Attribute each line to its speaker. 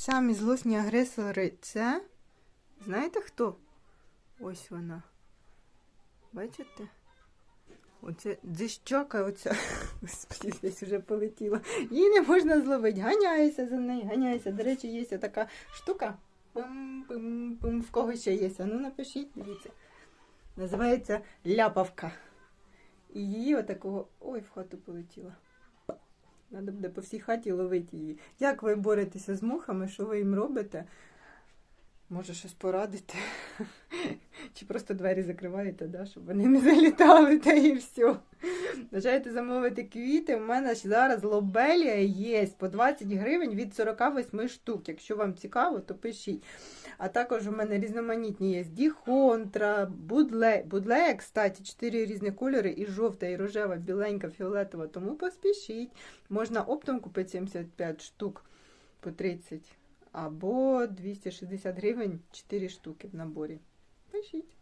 Speaker 1: Самі злосні агресори це. Знаєте хто? Ось вона. Бачите? Оце дзищака, оця. Господи, десь вже полетіла. Її не можна зловити. Ганяйся за нею, ганяйся. До речі, є така штука. Пум-пум-пум. В кого ще є? Ну напишіть, дивіться. Називається ляпавка. І її отакого. Ой, в хату полетіла. Треба буде по всій хаті ловити її. Як ви боретеся з мухами? Що ви їм робите? Може, щось порадити? Чи просто двері закриваєте, да, щоб вони не залітали, та і все. Бажаєте замовити квіти? У мене ж зараз лобелія є по 20 гривень від 48 штук. Якщо вам цікаво, то пишіть. А також у мене різноманітні є діхонтра, будле. Будлея, кстати, 4 різні кольори, і жовта, і рожева, біленька, фіолетова. Тому поспішіть. Можна оптом купити 75 штук по 30. Або 260 гривень 4 штуки в наборі. Пишіть.